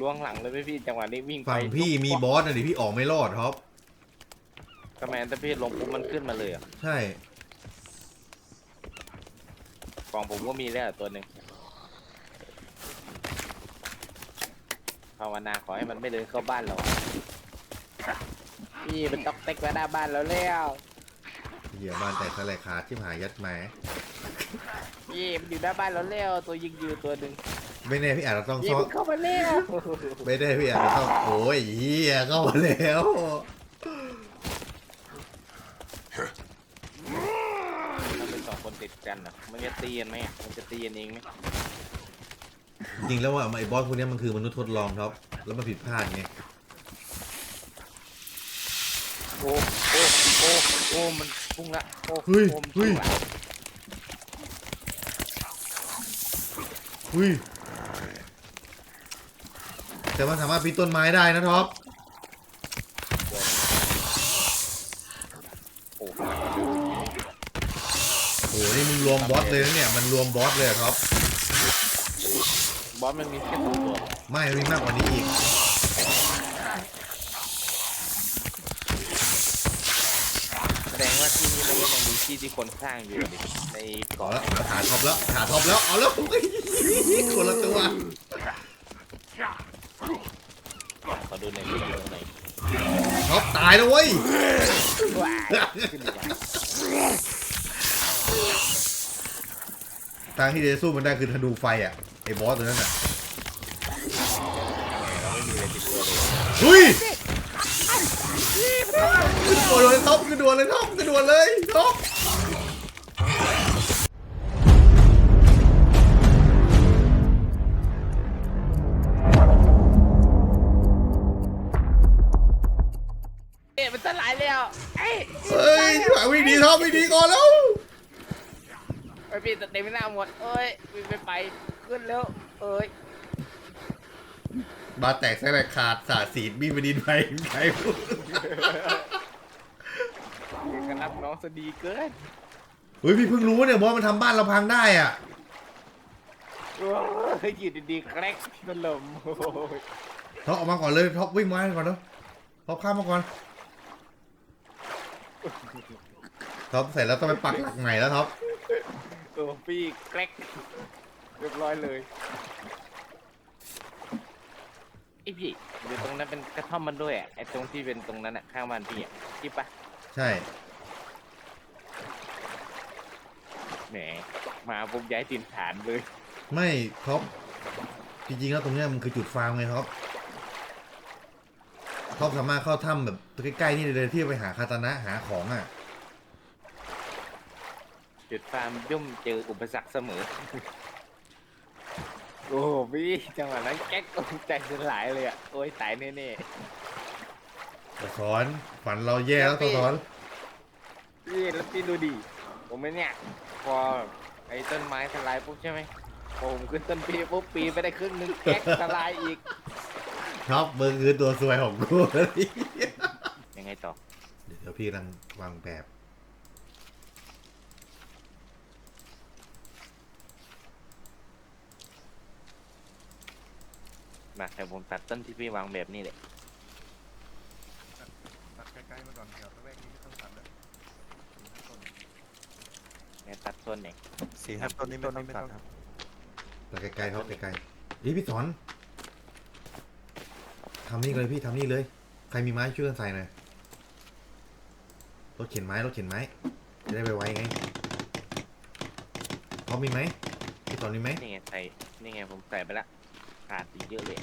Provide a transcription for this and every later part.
ล้วงหลังเลยไหมพี่จังหวะนี้วิ่งไปฝั่งพี่มีบอสนะดิพี่ออกไม่รอดท็อปทำไมถ้าพี่ลงปุ๊บมันขึ้นมาเลยเหรอะใช่ กล่องผมก็มีแล้วตัวหนึ่งภาวนาขอให้มันไม่เดินเข้าบ้านเราพี่มันตอกเต็กมาหน้าบ้านเราแล้วเหยียบบ้านแตกสลายขาดที่หายยัดแหมพี่มันอยู่หน้าบ้านเราแล้วตัวยิงยืนตัวหนึ่ง ไม่แน่พี่อาจจะต้องพี่ซ่อมันนเข้ามาแล้วไม่ได้พี่อาจจะต้องโอ้ยเฮียเข้ามาแล้วมันเป็นสองคนติดกันอะมันจะตีกันไหมอะมันจะตีกันเองไหมจริงแล้วว่าไอ้บอสพวกเนี้ยมันคือมนุษย์ทดลองท็อปแล้วมันผิดพลาดไงโอ้โอ้โอ้โอ้มันพุ่งละโอ้เฮ้ยโอ้มันเฮ้พุ่ยงละเฮ้ย แต่มันสามารถปีนต้นไม้ได้นะท็อปโอ้โอ้โหนี่มึงรวมบอสเลยนะเนี่ย มันรวมบอสเลยอะท็อป บอสมันมีแค่ตัวตัวไม่มันมีมากกว่านี้อีก แสดงว่าที่นี่มันก็ยังมีที่ที่คนสร้างอยู่ดิในต่อเกาะแล้วขาท็อปแล้วขาท็อปแล้ว เอาแล้วเฮ้ยคนละตัว ขอดูในอยดูในอยดูในอยท็อปตายแล้วเว้ยว้ายขึ้นมาทางที่จะสู้มันได้คือธนูไฟอะไอ้บอสตัวนั้นอะเราไม่มีอะไรติดตัวเลยเฮ้ยขึ้นตัวเลยท็อปขึ้นตัวเลยท็อปขึ้นตัวเลยท็อป วังวิ่งหนีท็อปวิ่งหนีก่อนแล้วไอพี่เต็มหน้าหมดเอ้ยวิ่งไปไปขึ้นแล้วเอ้ยบาดแตกแสลกขาดสาดสีดมีบดินไปใครพูดกันรับน้องสดีเกินเฮ้ยพี่เพิ่งรู้เนี่ยบอสมันทำบ้านเราพังได้อะโอ้ยอยู่ดีๆแกรกถล่มโอ้ยท็อปออกมาก่อนเลยท็อปวิ่งมาก่อนเนาะท็อปข้ามมาก่อน ท็อปเสร็จแล้วต้องไปปักหลักใหม่แล้วท็อปโอ้พี่แกรกเรียบร้อยเลยไอพี่อยู่ตรงนั้นเป็นกระท่อมมันด้วยอะไอตรงที่เป็นตรงนั้นอะข้างบ้านพี่อะที่ปะใช่แหมมาปุ๊บย้ายถิ่นฐานเลย ไม่ท็อปจริงๆแล้วตรงเนี้ยมันคือจุดฟาร์มไงท็อปท็อปสามารถเข้าถ้ำแบบใกล้ๆนี่เลยที่ไปหาคาตานะหาของอะ จุดฟาร์มย่อมเจออุปสรรคเสมอ โอ้โหพี่จังหวะนั้นแก๊กตกใจสลายเลยอะ โอ้ยตายแน่ตะสอนฝันเราแย่แล้วตะสอนๆพี่แล้วพี่ดูดิ ผมไม่เนี่ย พอไอ้ต้นไม้สลายปุ๊บใช่ไหมพอผมขึ้นต้นปีปุ๊บปีนไปได้ครึ่งหนึงแก๊กสลายอีกท็อปมึงคือตัวสวยของกูยังไงต่อ เดี๋ยวพี่กำลังวางแบบ มาแต่ผมตัดต้นที่พี่วางแบบนี้เลยตัดใกล้ๆมาก่อนเดี๋ยวแรกนี้ไม่ต้องตัดแล้วแม่ตัดต้นเองสี่ห้าต้นนี้ไม่ต้องตัดครับตัดไกลๆท็อปไกลๆนี่พี่สอนทำนี่เลยพี่ทำนี่เลย ใครมีไม้ช่วยกันใส่หน่อยรถเข็นไม้รถเข็นไม้ จะได้ไวๆไงท็อปมีไหมพี่สอนมีไหมนี่ไงใส่นี่ไงผมใส่ไปละ ขาดอีกเยอะเลย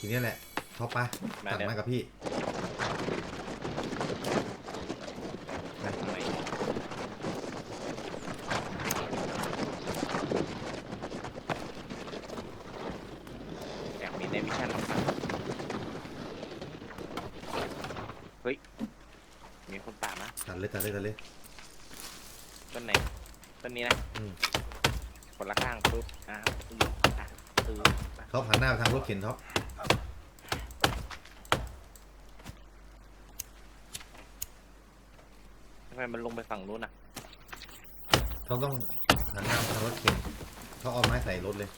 ทีนี้แหละท็อปไปมาตัดเดี๋ยวไม้กับพี่ทำไมอยากมีในวิชั่นเฮ้ย มีคนตามนะ ตัดเลยตัดเลยตัดเลยต้นไหน ต้นนี้นะ อืม คนละข้างปุ๊บอะอืออะอืออะ ท็อปหันหน้าไปทางรถเข็นท็อปทำไมมันลงไปฝั่งนู้นอะ ท็อปต้องหันหน้าไปทางรถเข็นท็อปเอาไม้ใส่รถเลย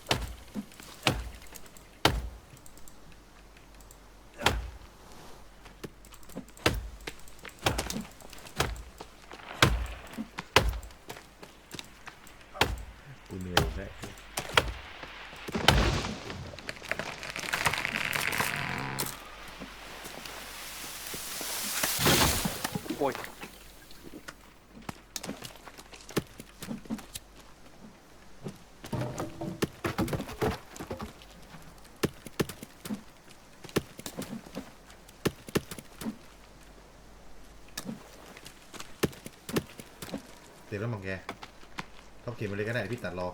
อ้ย เสร็จแล้วมั้งแกท็อปเขียนมาเลยก็ได้พี่ตัดรอ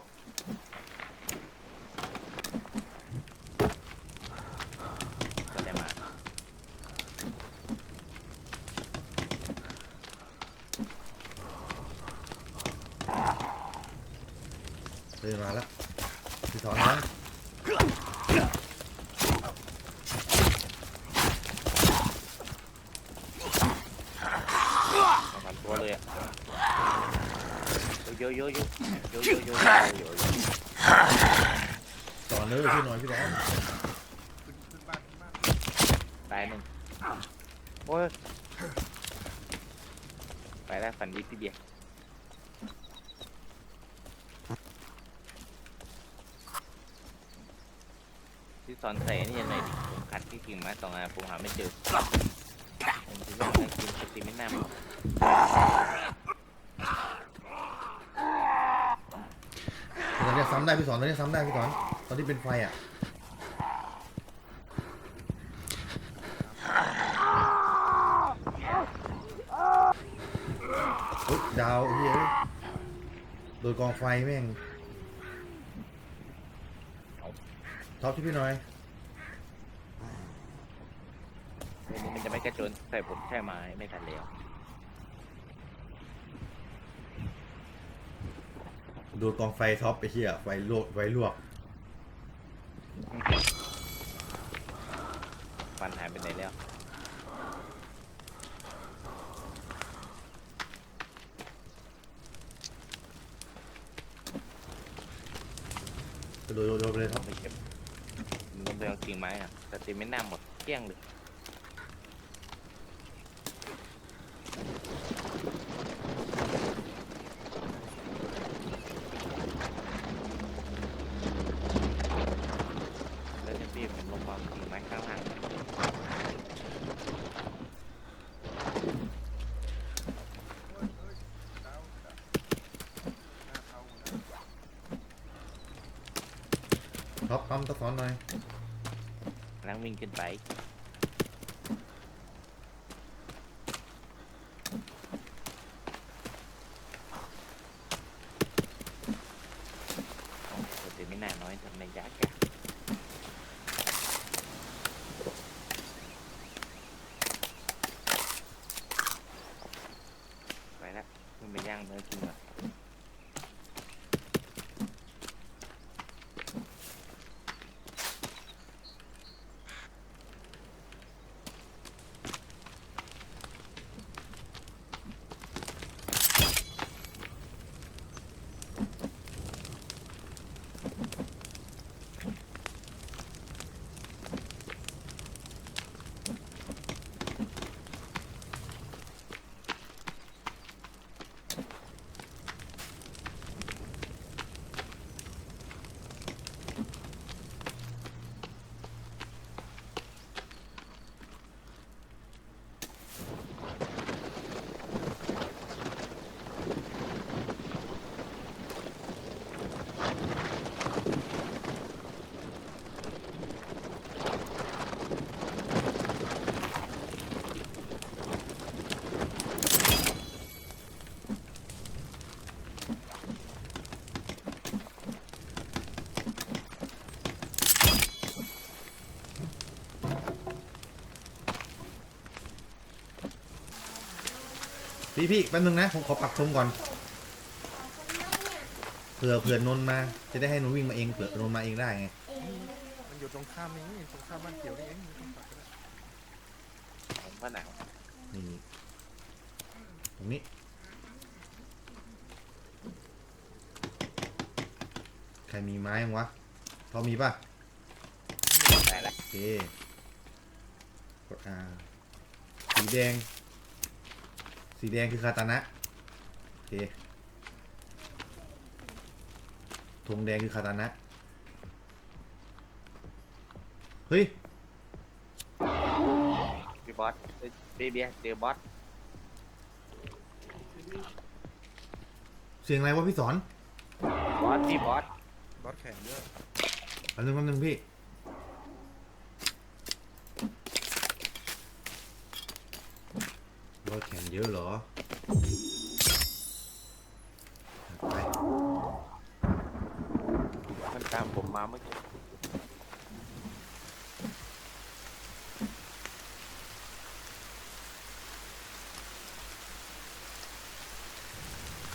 ต่อเลยพี่หน่อยพี่ร้อนตายหนึ่งโอ้ยไปแล้วฝันดีพี่เบียที่สอนใส่นี่ยังไงดิผมขัดพี่กิ่งมาสองอานผมหาไม่เจอผมจะดว่ากินสติไม่น่า ซ้ำได้พี่สอนตอนนี้ซ้ำได้พี่สอนตอนที่เป็นไฟอะดาวเฮ้ยโดนกองไฟแม่งท็อปที่พี่หน่อยมันจะไม่กระโจนใส่ผมใช่ไหมไม่ทันแล้ว ดนกองไฟท็อปไปเฮียไฟลวกไฟลวก ฟันหายไปไหนแล้วโดนโดนโดนไปเลยท็อป ไปเก็บมันลงไปเอากิ่งไม้อะสติไม่น่าหมดเกลี้ยงเลย แล้วเนี่ยพี่ผมลงมาเอากิ่งไม้ข้างล่าง ท็อปปั๊มตะสอนหน่อยล้างวิ่งขึ้นไปโอ้สติไม่น่าน้อยทำในยากแกไปแล้วขึ้นไปย่างเนื้อกินก่อน พี่พี่แป๊บนึงนะผมขอปักธงก่อนเผื่อเผื่อนนท์มา จะได้ให้นนท์วิ่งมาเองเผื่อนนท์มาเองได้ไงมันอยู่ตรงข้ามนี้ตรงข้ามบ้านเขียวนี่เองไม่ต้องปักก็ได้ผมก็หนาวนี่ตรงนี้ใครมีไม้ยังวะพอมีป่ะได้ละโอเคกด R สีแดง สีแดงคือคาตานะโอเคธงแดงคือคาตานะ เฮ้ย พี่บอสเอ้ยพี่เบียร์เจอบอสเสียงอะไรวะพี่สอนบอสพี่บอสบอสแข่งเยอะแป๊บนึงแป๊บนึงพี่ รถแข่งเยอะเหรอไปมันตามผมมาเมื่อกี้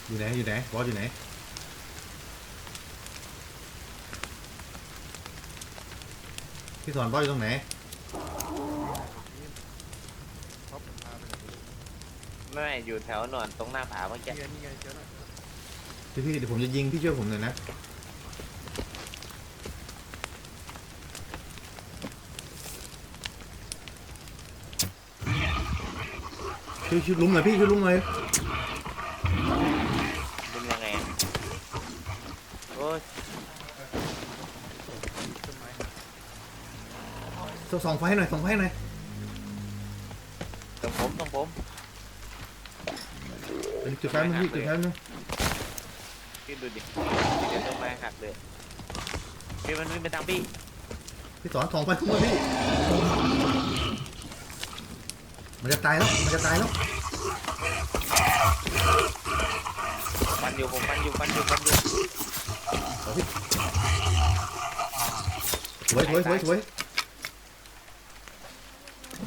อยู่ไหนอยู่ไหนบอสอยู่ไหนพี่สอนบอสอยู่ตรงไหน ท็อปผมพาไปไหนไม่รู้ ไม่ไม่อยู่แถวหนอนตรงหน้าผาเมื่อกี้นี่ไงนี่ไงเจอแล้วพี่พี่เดี๋ยวผมจะยิงพี่ช่วยผมหน่อยนะช่วยช่วยลุมหน่อยพี่ช่วยลุมหน่อยเป็นยังไงอะโอ้ยต้นไม้ส่องไฟให้หน่อยส่องไฟให้หน่อย จุดไฟมันพี่จุดไฟมันงพี่ดูดิเดี๋ยวต้นไม้หักเลยพี่มันวิ่งไปทางพี่พี่สอนส่องไฟขึ้นมาพี่มันจะตายแล้วมันจะตายแล้วฟันอยู่ผมฟันอยู่ฟันอยู่ฟันอยู่เอาพี่สวยสวยสวยสวย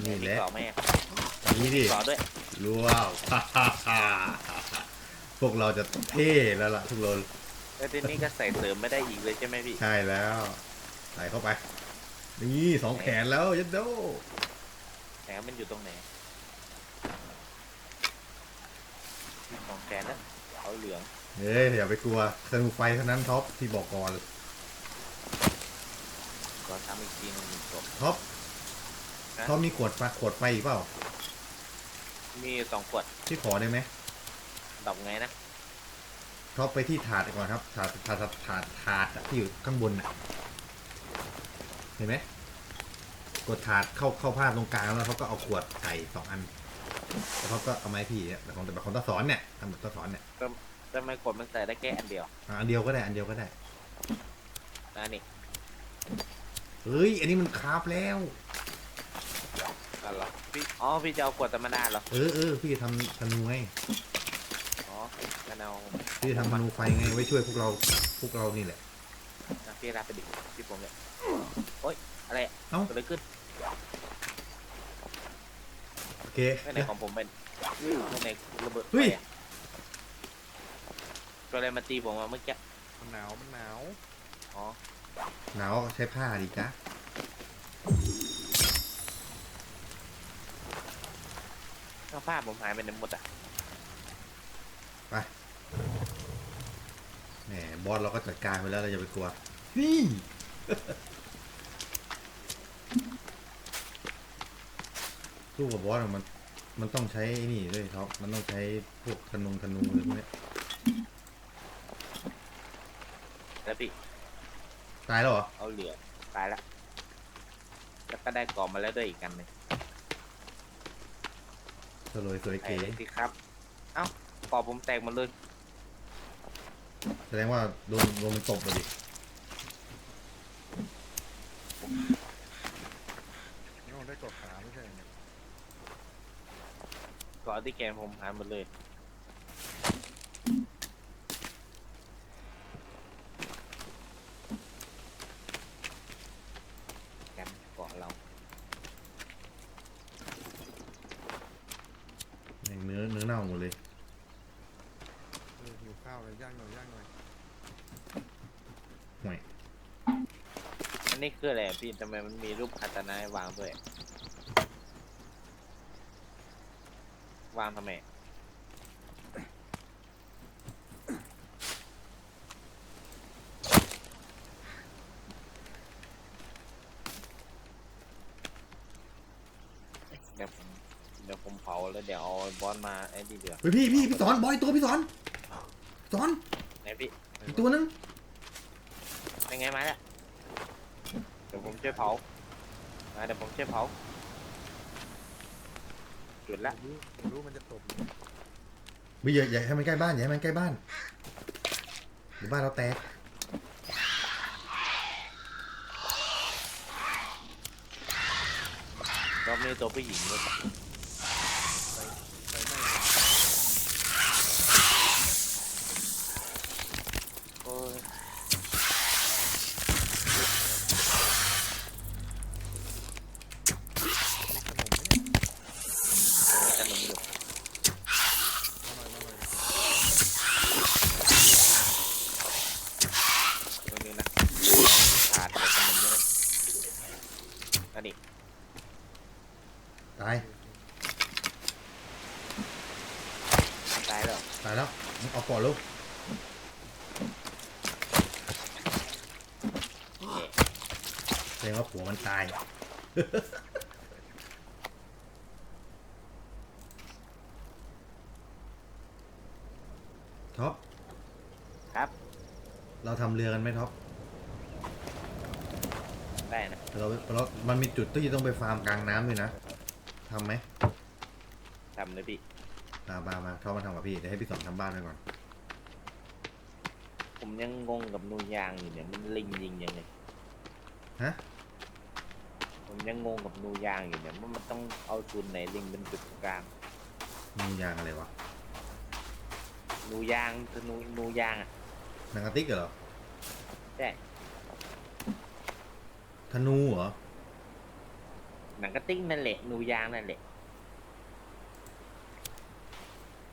นี่แหละต่อแม่นี่ดิต่อด้วยรู้ว่า พวกเราจะเท่แล้วล่ะทุกคนแล้วทีนี้ก็ใส่เสริมไม่ได้อีกเลยใช่ไหมพี่ใช่แล้วใส่เข้าไป นี่สองแขนแล้วยัดโดแหนมันอยู่ตรงไหนของแกนนะเขาเหลืองเฮ้ยอย่าไปกลัวสนุกไฟเท่านั้นท็อปที่บอกก่อนก่อนทำอีกทีหนึงจบท็อปนะท็อปมีขวดไฟขวดไฟอีกเปล่า มีสองขวดที่ขอได้ไหม ดับไงนะท็อปไปที่ถาดก่อนครับถาดถาดถาดถาดถาดอะที่อยู่ข้างบนน่ะ เห็นไหมกดถาดเข้าเข้าภาพตรงกลางแล้วเขาก็เอาขวดใส่สองอันแล้วเขาก็เอาไม้พี่เนี่ยแบบของแบบของตาสอนเนี่ยทำแบบตาสอนเนี่ยทำไมกดมันใส่ได้แค่อันเดียวอะอันเดียวก็ได้อันเดียวก็ได้อันนี้เฮ้ยอันนี้มันคาบแล้วกันเหรอพี่อ๋อพี่จะเอาขวดธรรมดาเหรอเออเออพี่ทำธนูไงอ๋อ กันเอาพี่ทำธนูไฟไงไว้ช่วยพวกเราพวกเรานี่แหละอะพี่รับไปดิพี่ผมเนี่ยโอ๊ยอะไรอะเอ้าเกิดอะไรขึ้นโอเคไม่ไหนของผมเป็นไม่ไหนระเบิดเฮ้ยไฟอะตัวอะไรมาตีผมมาเมื่อกี้มันหนาวมันหนาวอ๋อหนาวก็ใช้ผ้าดิจ้ะข้างผ้าผมหายไปไหนหมดอะ แหมบอสเราก็จัดการไปแล้วเราอย่าไปกลัว นี่ สู้กับบอสอะมัน มันต้องใช้ไอ้นี่ด้วยครับมันต้องใช้พวกธนงธนูอะไรพวกเนี้ยแล้วพี่ตายแล้วเหรอ เอาเหลือตายละแล้วก็ได้กล่องมาแล้วด้วยอีกกันหนึ่งสวยสวยไอ้เก๋เลยสิครับ เอ้า กรอบผมแตกหมดเลย แสดงว่าโดนโดนมันตบมาดินี่มันได้กดขาไม่ใช่ไงกรอบที่แกนผมหายหมดเลย แกนเกาะเรา แม่งเนื้อเนื้อเน่าหมดเลย เออหิวข้าวเลยย่างหน่อยย่างหน่อย ห่วย อันนี้คืออะไรอะ พี่ทำไมมันมีรูปคาตานาให้วางด้วย วางทำไม เดี๋ยวผมเดี๋ยวผมเผาแล้วเดี๋ยวเอาบอสมาไอ้ดีเดือเฮ้ยพี่พี่พี่สอนบอยตัวพี่สอนสอนไหนพี่อีกตัวนึง เป็นไงมาแล้วเดี๋ยวผมช่วยเผามาเดี๋ยวผมช่วยเผาจุดละรู้รู้มันจะตบอยู่ไม่อย่าอย่าให้มันใกล้บ้านอย่าให้มันใกล้บ้านเดี๋ยวบ้านเราแตกรอบนี้ตัวผู้หญิงด้วย ไฟไฟไหม้ โอ้ย มีขนมไหมเนี่ย มีขนมอยู่ มาหน่อยมาหน่อย ตรงนี้นะขาดกับขนมด้วยอันนี้ ตาย ตายแล้ว ตายแล้วมึงเอาก่อนลูก เอ๊ะ แสดงว่าผัวมันตาย ท็อป ครับ เราทำเรือกันไหมท็อปได้นะเราเรา มันมีจุดที่ต้องไปฟาร์มกลางน้ำด้วยนะทำไหมทำเลยพี่ มามามาท็อปมาทำกับพี่ เดี๋ยวให้พี่สอนทำบ้านไปก่อน ผมยังงงกับนูยางอยู่เนี่ยมันลิงยิงยังไงฮะ ผมยังงงกับนูยางอยู่เนี่ยว่ามันต้องเอาศูนย์ไหนลิงเป็นจุดกลางมียางอะไรวะนูยางคือนูนูยางอะ หนังกระติกเหรอใช่ธนูเหรอ หนังกระติ้งนั่นแหละนูยางนั่นแหละ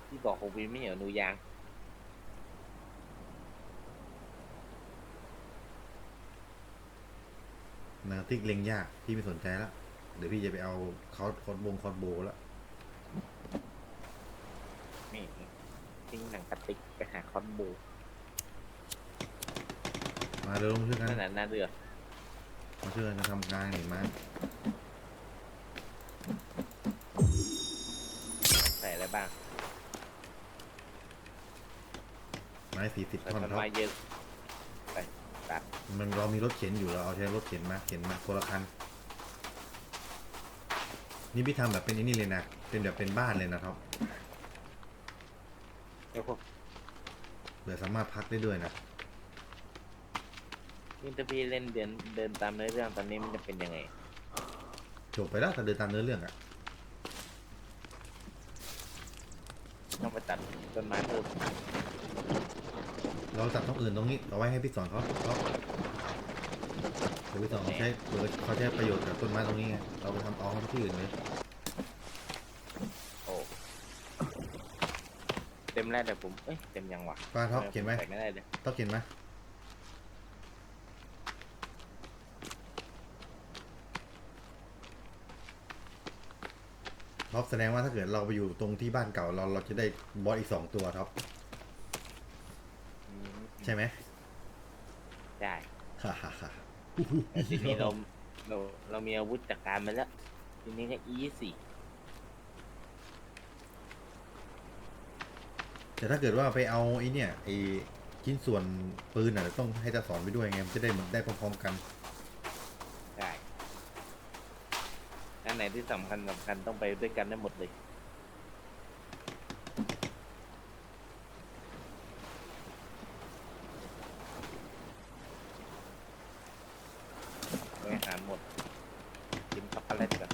ที่บอกของวินไม่เหรอนูยาง หนังกระติกเล็งยาก พี่ไม่สนใจแล้วเดี๋ยวพี่จะไปเอาคอร์สคอร์สบงคอร์สโบแล้วนี่ติ้งหนังกระติกไปหาคอนโบ มาเร็วมาช่วยกันนั่นน่ะน่าเรือมาช่วยกันทำกลางหน่อยมาใส่อะไรบ้างไม้สี่สิบใส่ท่อนต้นท็อปไม้เยอะใส่ตัดมันเรามีรถเข็นอยู่เราเอาใช้รถเข็นมาเข็นมาคนละคันนี่พี่ทำแบบเป็นไอ้นี่เลยนะเป็นแบบเป็นบ้านเลยนะท็อปเดี๋ยวผมเดี๋ยวสามารถพักได้ด้วยนะ นี่ถ้าพี่เล่นเดินเดินตามเนื้อเรื่องตอนนี้มันจะเป็นยังไง จบไปแล้วถ้าเดินตามเนื้อเรื่องอะต้องไปตัดต้นไม้เพิ่มเราตัดตรงอื่นตรงนี้เอาไว้ให้พี่สอนเขาเขาเดี๋ยวพี่สอนเขาใช้เดี๋ยวเขาใช้ประโยชน์จากต้นไม้ตรงนี้ไงเราไปทำเอาเขาที่อื่นเลยโอ้เต็มแล้วแต่ผมเอ้ยเต็มยังวะป้าท็อปเขียนไหมใส่ไม่ได้เลยท็อปเขียนไหม ท็อปแสดงว่าถ้าเกิดเราไปอยู่ตรงที่บ้านเก่าเราเราจะได้บอสอีกสองตัวท็อปอืมใช่ไหมใช่ฮ่าฮ่าฮ่าแต่ทีนี้เราเราเรามีอาวุธจัดการมาแล้ว ทีนี้ก็อีสี่แต่ถ้าเกิดว่าไปเอาไอ้เนี่ยไอ้ชิ้นส่วนปืนอะต้องให้ตาสอนไปด้วยไงมันจะได้เหมือนได้พร้อมๆกัน ใช่อั นไหนที่สำคัญสำคัญต้องไปด้วยกันได้หมดเลย อาหารหมด กินช็อกโกแลตก่อน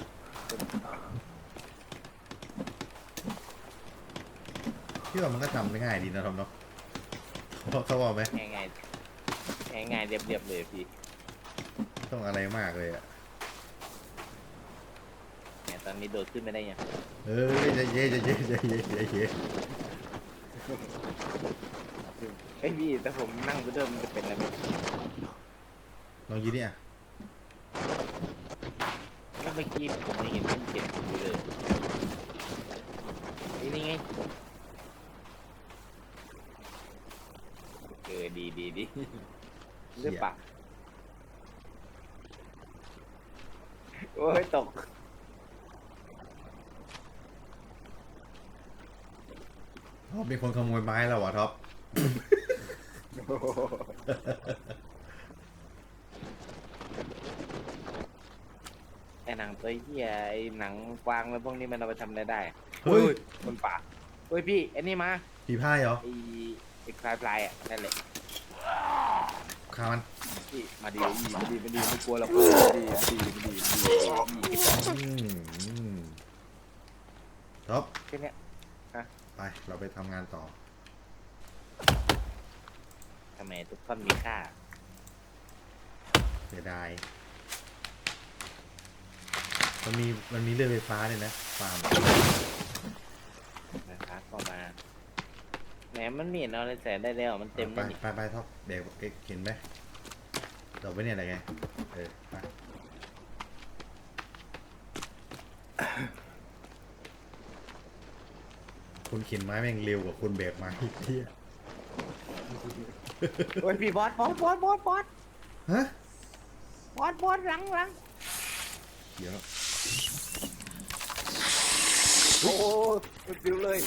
พี่ว่ามันก็ทำได้ง่ายดีนะทอมเนาะเขาเขาว่าไหมง่ายง่ายง่ายง่ายๆเรียบๆเลยพี่ไม่ต้องอะไรมากเลยอะเนี่ย ตอนนี้โดดขึ้นไม่ได้ยังเออจะเย่จะเย่จะเย่จะเย่เฮ้ยพี่แต่ผมนั่งไปด้วยมันจะเป็นอะไรไหมลองยีเนี่ยก็เมื่อกี้ผมยังเห็นมันเจ็บอยู่เลยนี่นี่ไงเออดีดีดีหรือเปล่าโอ้ยตก ท็อปเป็นคนขโมยไม้เราอะท็อปไอ้หนังตัวเหี้ยไอ้หนังกวางแล้วพวกนี้มันเอาไปทำอะไรได้อะเฮ้ยคนป่าเฮ้ยพี่ไอ้นี่มาผีพายเหรอไอ้ไอ้คลายปลายอะนั่นแหละขามันพี่มาดีมาดีมาดีไม่กลัวหรอกมาดีมาดีมาดีมาดีมาดีอืมอืมท็อปแค่เนี้ย ไปเราไปทำงานต่อ ทำไมทุกท่อนมีค่า เสียดาย มันมีมันมีเรื่องไฟฟ้าเลยนะฟาร์มนะครับก็มาแหมมันมีเอาอะไรใส่ได้แล้วมันเต็มไปแล้วนี่ไปไปท็อปเบรกเอ็กเห็นไหมเราไปเนี่ยอะไรไงเออไป คุณเข็นไม้แม่งเร็วกว่าคุณแบกไม้อีกเที่ยโอ้ยพี่บอสบอสบอสบอสบอสฮะบอสบอสหลังหลังเดี๋ยวโอ้โหมันฟิวเลย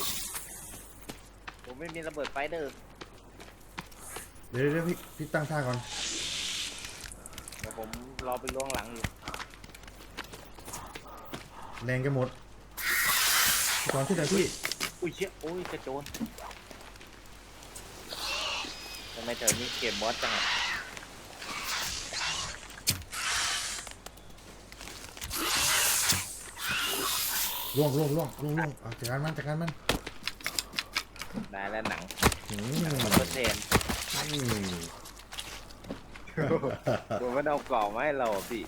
ผมไม่มีระเบิดไฟเดอร์เดี๋ยวเดี๋ยวพี่พี่ตั้งท่าก่อนเดี๋ยวผมรอไปล่วงหลังอยู่แรงกันหมดก่อนที่ไหนพี่ อุ้ยเชี่ยโอ้ยกระโจนทำไมแถวนี้เก็บบอสจังอะล่วงล่วงล่วงล่วงล่วงเอาจัดการมันจัดการมันได้แล้วหนังอืมหนังมันเปอร์เซ็นต์อืมผมไม่เอาเกาะมาให้เราอะพี่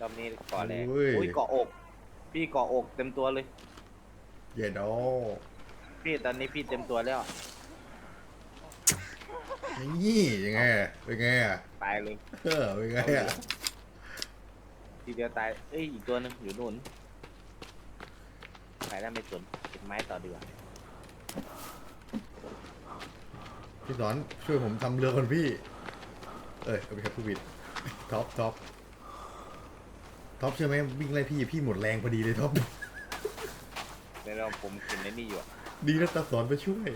รอบนี้เกาะแรงอุ้ยเกาะอก พี่เกาะอกเต็มตัวเลย เย็ดโอพี่ตอนนี้พี่เต็มตัวแล้วนี่ยังไงอะเป็นไงอะตายเลยเออเป็นไงอะทีเดียวตายเอ้ยอีกตัวหนึงอยู่นู่นไปแล้วไม่สนเก็บไม้ต่อดีกว่าพี่สอนช่วยผมทำเรือคนพี่ เอ้ยเอาไปครับผู้บิดท็อปท็อปท็อปเชื่อไหมวิ่งไล่พี่พี่หมดแรงพอดีเลยท็อป เดี๋ยวเราผมกินในนี่อยู่อะดีนะตาสอนไปช่วย